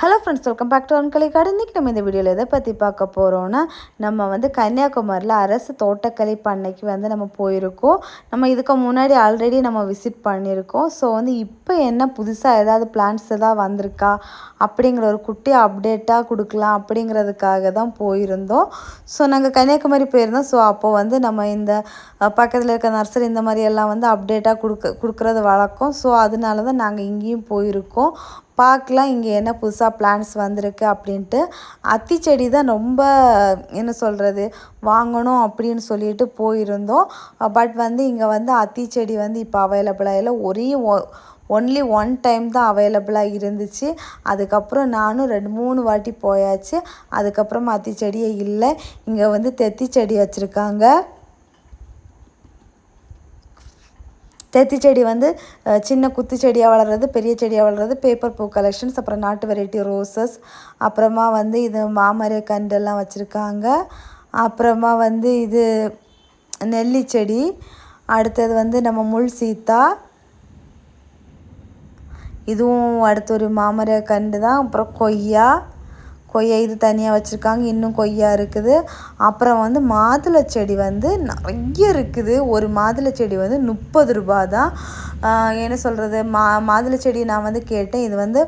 Hello friends welcome back to அன்கலை கார்டு இன்றைக்கி நம்ம இந்த வீடியோவில் எதை பற்றி பார்க்க போகிறோன்னா நம்ம வந்து கன்னியாகுமரியில் அரசு தோட்டக்கலை பண்ணைக்கு வந்து நம்ம போயிருக்கோம். நம்ம இதுக்கு முன்னாடி ஆல்ரெடி நம்ம விசிட் பண்ணியிருக்கோம். ஸோ வந்து இப்போ என்ன புதுசாக ஏதாவது பிளான்ஸ் ஏதாவது வந்திருக்கா? அப்படிங்கிற ஒரு குட்டி அப்டேட்டாக கொடுக்கலாம் அப்படிங்கிறதுக்காக தான் போயிருந்தோம். ஸோ நாங்கள் கன்னியாகுமரி போயிருந்தோம். ஸோ அப்போது வந்து நம்ம இந்த பக்கத்தில் இருக்க நர்சரி இந்த மாதிரி எல்லாம் வந்து அப்டேட்டாக கொடுக்க கொடுக்குறது வழக்கம். ஸோ அதனால தான் நாங்கள் இங்கேயும் போயிருக்கோம். பார்க்கலாம் இங்கே என்ன புதுசாக பிளான்ஸ் வந்திருக்கு அப்படின்ட்டு அத்தி செடி தான் ரொம்ப என்ன சொல்கிறது வாங்கணும் அப்படின்னு சொல்லிட்டு போயிருந்தோம். பட் வந்து இங்கே வந்து அத்தி செடி வந்து இப்போ அவைலபிளாக இல்லை. ஒரே ஒன்லி ஒன் டைம் தான் அவைலபிளாக இருந்துச்சு. அதுக்கப்புறம் நானும் ரெண்டு மூணு வாட்டி போயாச்சு. அதுக்கப்புறம் அத்தி செடியே இல்லை. இங்கே வந்து தெத்தி செடி வச்சுருக்காங்க. தேத்தி செடி வந்து சின்ன குத்து செடியாக வளர்கிறது பெரிய செடியாக வளர்கிறது பேப்பர் பூ கலெக்ஷன்ஸ் அப்புறம் நாட்டு வெரைட்டி ரோசஸ் அப்புறமா வந்து இது மாமர கண்டெல்லாம் வச்சுருக்காங்க. அப்புறமா வந்து இது நெல்லி செடி அடுத்தது வந்து நம்ம முள் சீத்தா. இதுவும் அடுத்த ஒரு மாமர கண்டு தான் அப்புறம் கொய்யா. கொய்யா இது தனியாக வச்சுருக்காங்க. இன்னும் கொய்யா இருக்குது. அப்புறம் வந்து மாதுளை செடி வந்து நிறைய இருக்குது. ஒரு மாதுளை செடி வந்து முப்பது ரூபா தான். என்ன சொல்கிறது மா மாதுளை செடி நான் வந்து கேட்டேன். இது வந்து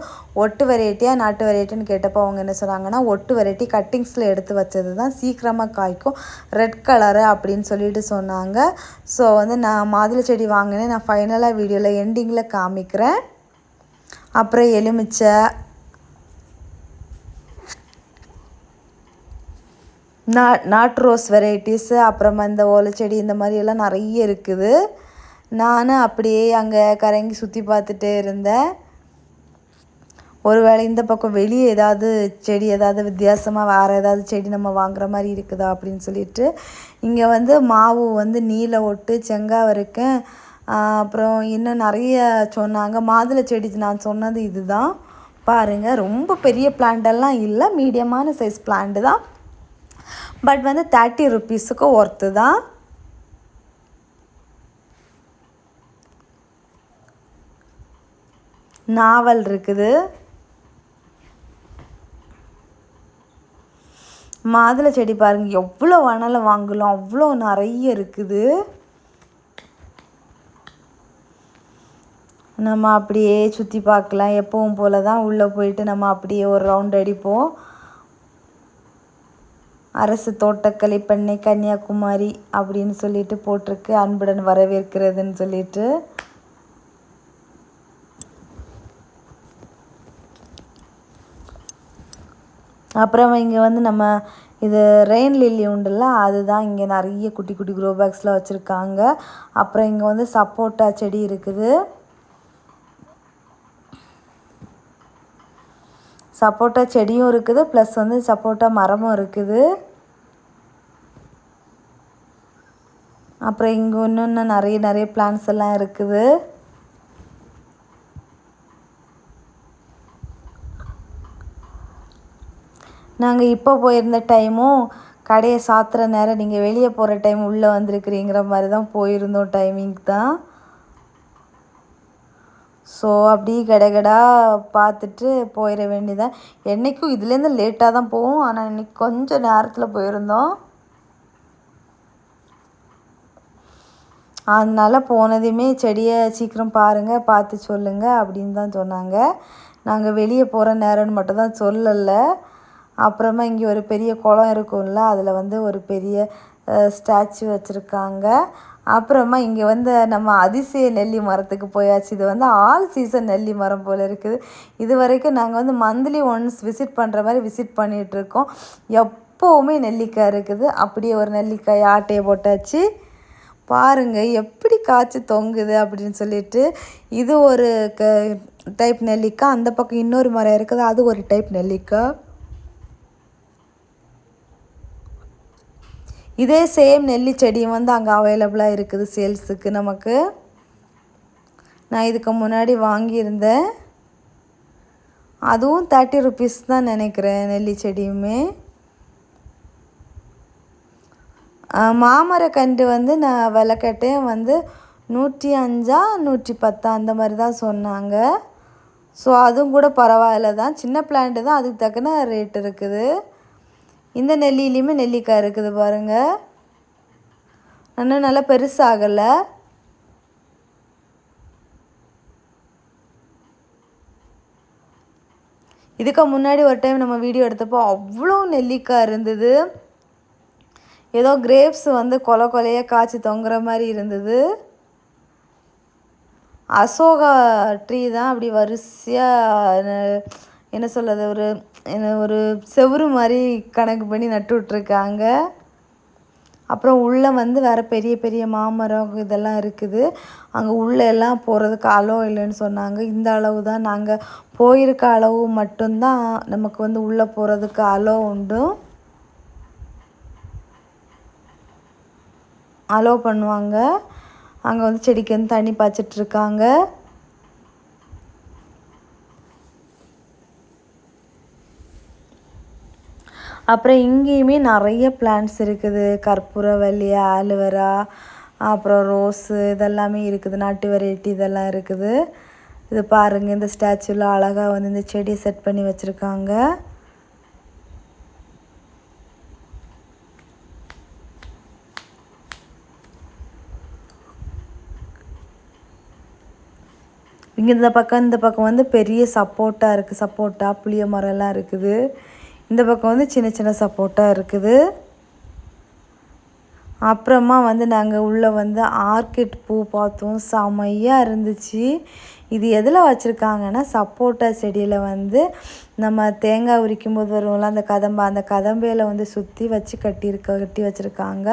ஒட்டு வெரைட்டியாக நாட்டு வெரைட்டின்னு கேட்டப்போ அவங்க என்ன சொன்னாங்கன்னா ஒட்டு வெரைட்டி கட்டிங்ஸில் எடுத்து வச்சது தான் சீக்கிரமாக காய்க்கும். ரெட் கலரு அப்படின்னு சொல்லிட்டு சொன்னாங்க. ஸோ வந்து நான் மாதுளை செடி வாங்கினேன். நான் ஃபைனலாக வீடியோவில் எண்டிங்கில் காமிக்கிறேன். அப்புறம் எலுமிச்சை நா நாட்டு ரோஸ் வெரைட்டிஸு அப்புறமா இந்த ஓலைச்செடி இந்த மாதிரியெல்லாம் நிறைய இருக்குது. நானும் அப்படியே அங்கே கரங்கி சுற்றி பார்த்துட்டே இருந்தேன். ஒருவேளை இந்த பக்கம் வெளியே ஏதாவது செடி ஏதாவது வித்தியாசமாக வேறு ஏதாவது செடி நம்ம வாங்குற மாதிரி இருக்குதா அப்படின்னு சொல்லிட்டு இங்கே வந்து மாவு வந்து நீல ஒட்டு செங்காவருக்கு அப்புறம் இன்னும் நிறைய சொன்னாங்க. மாதுளை செடி நான் சொன்னது இதுதான். பாருங்கள் ரொம்ப பெரிய பிளான்டெல்லாம் இல்லை மீடியமான சைஸ் பிளான்ட்டு தான். பட் வந்து தேர்ட்டி ருப்பீஸுக்கு ஒர்த்து தான். நாவல் இருக்குது. மாதுளை செடி பாருங்கள் எவ்வளோ வேணாலும் வாங்கலாம் அவ்வளோ நிறைய இருக்குது. நம்ம அப்படியே சுற்றி பார்க்கலாம் எப்பவும் போல தான் உள்ளே போயிட்டு நம்ம அப்படியே ஒரு ரவுண்ட் அடிப்போம். அரசு தோட்டக்கலை பண்ணை கன்னியாகுமரி அப்படின்னு சொல்லிட்டு போட்டிருக்கு. அன்புடன் வரவேற்கிறதுன்னு சொல்லிட்டு. அப்புறம் இங்கே வந்து நம்ம இது ரெயின் லில்லி உண்டுல்ல அதுதான் இங்கே நிறைய குட்டி குட்டி க்ரோ பேக்ஸில் வச்சுருக்காங்க. அப்புறம் இங்கே வந்து சப்போட்டா செடி இருக்குது. சப்போட்டா செடியும் இருக்குது ப்ளஸ் வந்து சப்போட்டா மரமும் இருக்குது. அப்புறம் இங்கே இன்னும் நிறைய நிறைய பிளான்ஸ் எல்லாம் இருக்குது. நாங்கள் இப்போ போயிருந்த டைமும் கடையை சாத்துற நேரம் நீங்கள் வெளியே போகிற டைம் உள்ளே வந்திருக்கிறீங்கிற மாதிரி தான் போயிருந்தோம் டைமிங் தான். ஸோ அப்படி கடகடா பார்த்துட்டு போயிட வேண்டியதான் என்றைக்கும் இதுலேருந்து லேட்டாக தான் போவோம். ஆனால் இன்றைக்கி கொஞ்சம் நேரத்தில் போயிருந்தோம். அதனால் போனதையுமே செடியை சீக்கிரம் பாருங்கள் பார்த்து சொல்லுங்கள் அப்படின்னு தான் சொன்னாங்க. நாங்கள் வெளியே போகிற நேரம்னு மட்டும் தான் சொல்லலை. அப்புறமா இங்கே ஒரு பெரிய குளம் இருக்கும்ல அதில் வந்து ஒரு பெரிய ஸ்டாச்சு வச்சுருக்காங்க. அப்புறமா இங்கே வந்து நம்ம அதிசய நெல்லி மரத்துக்கு போயாச்சு. இது வந்து ஆல் சீசன் நெல்லி மரம் போல் இருக்குது. இது வரைக்கும் நாங்கள் வந்து மந்த்லி ஒன்ஸ் விசிட் பண்ணுற மாதிரி விசிட் பண்ணிகிட்ருக்கோம் எப்போவுமே நெல்லிக்காய் இருக்குது. அப்படியே ஒரு நெல்லிக்காய் ஆட்டையை போட்டாச்சு. பாருங்கள் எப்படி காய்ச்சி தொங்குது அப்படின்னு சொல்லிட்டு. இது ஒரு க டைப் நெல்லிக்காய். அந்த பக்கம் இன்னொரு மரம் இருக்குது. அது ஒரு டைப் நெல்லிக்காய். இதே சேம் நெல்லி செடியும் வந்து அங்கே அவைலபிளாக இருக்குது சேல்ஸுக்கு நமக்கு. நான் இதுக்கு முன்னாடி வாங்கியிருந்தேன். அதுவும் தேர்ட்டி ருபீஸ் தான் நினைக்கிறேன் நெல்லி செடியுமே. மாமரக்கன்று வந்து நான் விலை வந்து நூற்றி அஞ்சா நூற்றி பத்தா அந்த மாதிரி தான் சொன்னாங்க. ஸோ அதுவும் கூட பரவாயில்ல தான். சின்ன பிளான்ட்டு தான் அதுக்கு தக்கன ரேட் இருக்குது. இந்த நெல்லிலையுமே நெல்லிக்காய் இருக்குது பாருங்கள் இன்னும் நல்லா பெருசாகலை. இதுக்கு முன்னாடி ஒரு டைம் நம்ம வீடியோ எடுத்தப்போ அவ்வளோ நெல்லிக்காய் இருந்தது. ஏதோ கிரேப்ஸ் வந்து கொலை கொலையாக காய்ச்சி தொங்குற மாதிரி இருந்தது. அசோகா ட்ரீ தான் அப்படி வரிசையாக என்ன சொல்கிறது ஒரு ஒரு செவுறு மாதிரி கணக்கு பண்ணி நட்டு விட்ருக்காங்க அப்புறம் உள்ளே வந்து வேறு பெரிய பெரிய மாமரம் இதெல்லாம் இருக்குது. அங்கே உள்ளே எல்லாம் போகிறதுக்கு அளவு இல்லைன்னு சொன்னாங்க. இந்த அளவு தான் நாங்கள் போயிருக்க அளவு மட்டும்தான் நமக்கு வந்து உள்ளே போகிறதுக்கு அளவு உண்டு. அலோவ் பண்ணுவாங்க. அங்கே வந்து செடிக்கு வந்து தண்ணி பாய்ச்சிட்ருக்காங்க அப்புறம் இங்கேயுமே நிறைய பிளான்ட்ஸ் இருக்குது. கற்பூரவல்லி ஆலுவரா அப்புறம் ரோஸு இதெல்லாமே இருக்குது. நாட்டு வெரைட்டி இதெல்லாம் இருக்குது. இது பாருங்கள் இந்த ஸ்டாச்சுவில் அழகாக வந்து இந்த செடியை செட் பண்ணி வச்சுருக்காங்க. இங்கே இந்த பக்கம் இந்த பக்கம் வந்து பெரிய சப்போட்டா இருக்குது சப்போட்டா புளிய மரம்லாம் இருக்குது. இந்த பக்கம் வந்து சின்ன சின்ன சப்போட்டா இருக்குது. அப்புறமா வந்து நாங்கள் உள்ளே வந்து ஆர்கிட் பூ பார்த்தோம். செமையாக இருந்துச்சு. இது எதில் வச்சுருக்காங்கன்னா சப்போட்டா செடியில் வந்து நம்ம தேங்காய் உரிக்கும் போது வருவோம்ல அந்த கதம்பை அந்த கதம்பையில் வந்து சுற்றி வச்சு கட்டியிருக்க கட்டி வச்சுருக்காங்க.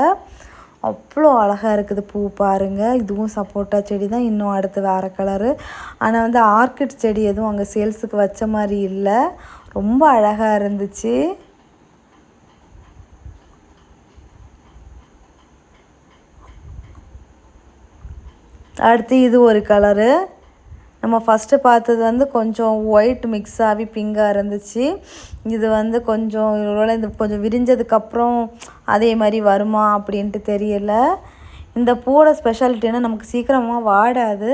அவ்வளோ அழகாக இருக்குது பூ பாருங்கள் இதுவும் சப்போட்டா செடி தான் இன்னும் அடுத்து வேறு கலரு ஆனால் வந்து ஆர்கிட் செடி எதுவும் அங்கே சேல்ஸுக்கு வச்ச மாதிரி இல்லை. ரொம்ப அழகாக இருந்துச்சு. அடுத்து இது ஒரு கலரு. நம்ம ஃபஸ்ட்டு பார்த்தது வந்து கொஞ்சம் ஒயிட் மிக்ஸ் ஆகி பிங்காக இருந்துச்சு. இது வந்து கொஞ்சம் இதோட இந்த கொஞ்சம் விரிஞ்சதுக்கப்புறம் அதே மாதிரி வருமா அப்படின்ட்டு தெரியல. இந்த பூவோட ஸ்பெஷாலிட்டினா நமக்கு சீக்கிரமாக வாடாது.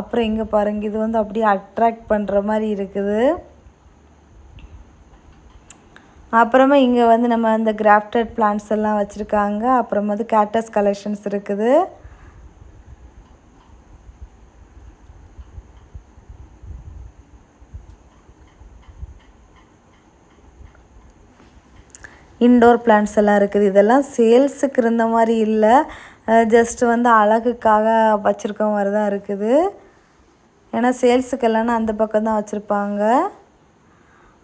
அப்புறம் இங்கே பாருங்கள் இது வந்து அப்படியே அட்ராக்ட் பண்ணுற மாதிரி இருக்குது. அப்புறமா இங்கே வந்து நம்ம அந்த கிராஃப்டட் பிளான்ட்ஸ் எல்லாம் வச்சுருக்காங்க. அப்புறம் வந்து கேட்டஸ் கலெக்ஷன்ஸ் இருக்குது. இன்டோர் பிளான்ட்ஸ் எல்லாம் இருக்குது. இதெல்லாம் சேல்ஸுக்கு இருந்த மாதிரி இல்லை. ஜஸ்ட்டு வந்து அழகுக்காக வச்சுருக்க மாதிரி தான் இருக்குது. ஏன்னா சேல்ஸுக்கு அந்த பக்கம் தான் வச்சுருப்பாங்க.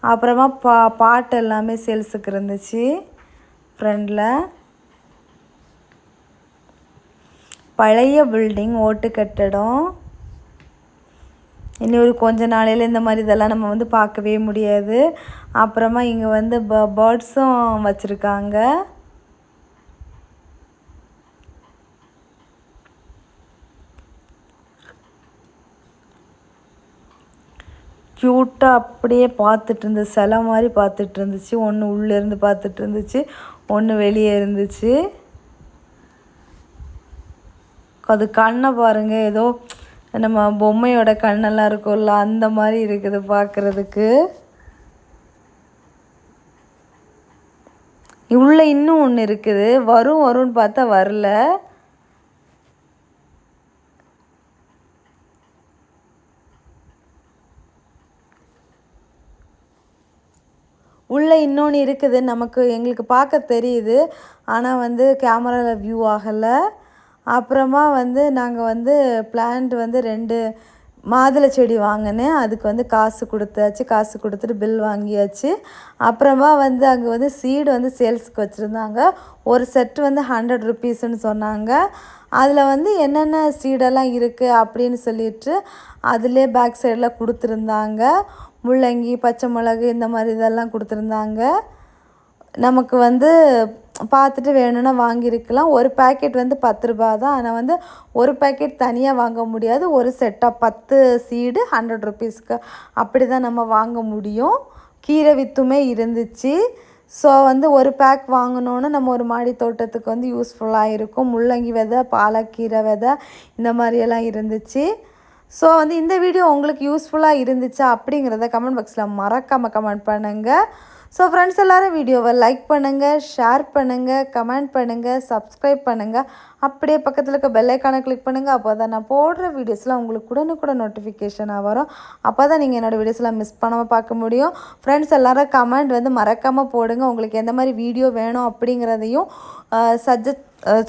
அப்புறமா பா பாட்டு எல்லாமே சேல்ஸுக்கு இருந்துச்சு. ஃப்ரெண்டில் பழைய பில்டிங் ஓட்டு கட்டடம் இனி ஒரு கொஞ்ச நாளையில் இந்த மாதிரி இதெல்லாம் நம்ம வந்து பார்க்கவே முடியாது. அப்புறமா இங்கே வந்து ப பேர்ட்ஸும் வச்சுருக்காங்க. க்யூட்டாக அப்படியே பார்த்துட்டு இருந்தது சிலை மாதிரி பார்த்துட்டு இருந்துச்சு ஒன்று உள்ளேருந்து பார்த்துட்டு இருந்துச்சு ஒன்று வெளியே இருந்துச்சு. அது கண்ணை பாருங்கள் ஏதோ நம்ம பொம்மையோட கண்ணெல்லாம் இருக்கும்ல அந்த மாதிரி இருக்குது பார்க்குறதுக்கு. உள்ளே இன்னும் ஒன்று இருக்குது. வரும் வரும்னு பார்த்தா வரல. உள்ளே இன்னொன்று இருக்குது நமக்கு எங்களுக்கு பார்க்க தெரியுது. ஆனால் வந்து கேமராவில் வியூ ஆகலை. அப்புறமா வந்து நாங்கள் வந்து பிளான்ட் வந்து ரெண்டு மாதுளை செடி வாங்கினேன். அதுக்கு வந்து காசு கொடுத்தாச்சு. காசு கொடுத்துட்டு பில் வாங்கியாச்சு. அப்புறமா வந்து அங்கே வந்து சீடு வந்து சேல்ஸுக்கு வச்சுருந்தாங்க. ஒரு செட்டு வந்து ஹண்ட்ரட் ருபீஸ்ன்னு சொன்னாங்க. அதில் வந்து என்னென்ன சீடெல்லாம் இருக்குது அப்படின்னு சொல்லிட்டு அதிலே பேக் சைடில் கொடுத்துருந்தாங்க. முள்ளங்கி பச்சை மிளகு இந்த மாதிரி இதெல்லாம் கொடுத்துருந்தாங்க. நமக்கு வந்து பார்த்துட்டு வேணும்னா வாங்கியிருக்கலாம். ஒரு பேக்கெட் வந்து பத்து ரூபா தான். ஆனால் வந்து ஒரு பேக்கெட் தனியாக வாங்க முடியாது. ஒரு செட்டாக பத்து சீடு ஹண்ட்ரட் ருபீஸ்க்கு அப்படி தான் நம்ம வாங்க முடியும். கீரை வித்துமே இருந்துச்சு. ஸோ வந்து ஒரு பேக் வாங்கினோன்னா நம்ம ஒரு மாடி தோட்டத்துக்கு வந்து யூஸ்ஃபுல்லாக இருக்கும். முள்ளங்கி விதை பாலக்கீரை விதை இந்த மாதிரியெல்லாம் இருந்துச்சு. ஸோ வந்து இந்த வீடியோ உங்களுக்கு யூஸ்ஃபுல்லாக இருந்துச்சா அப்படிங்கிறத கமெண்ட் பாக்ஸில் மறக்காமல் கமெண்ட் பண்ணுங்கள் ஸோ ஃப்ரெண்ட்ஸ் எல்லோரும் வீடியோவை லைக் பண்ணுங்கள் ஷேர் பண்ணுங்கள் கமெண்ட் பண்ணுங்கள் சப்ஸ்கிரைப் பண்ணுங்கள் அப்படியே பக்கத்தில் இருக்க பெல்லைக்கானை கிளிக் பண்ணுங்கள் அப்போ தான் நான் போடுற வீடியோஸ்லாம் உங்களுக்கு உடனுக்குடன் நோட்டிஃபிகேஷனாக வரும். அப்போ தான் நீங்கள் என்னோடய வீடியோஸ்லாம் மிஸ் பண்ணாமல் பார்க்க முடியும். ஃப்ரெண்ட்ஸ் எல்லோரும் கமெண்ட் வந்து மறக்காமல் போடுங்க. உங்களுக்கு எந்த மாதிரி வீடியோ வேணும் அப்படிங்கிறதையும் சஜஸ்ட்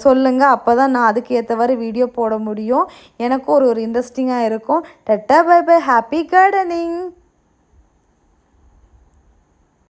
சொல்லுங்கள் அப்போ தான் நான் அதுக்கு ஏற்றவாறு வீடியோ போட முடியும். எனக்கும் ஒரு ஒரு இன்ட்ரெஸ்டிங்காக இருக்கும். Tata bye bye happy gardening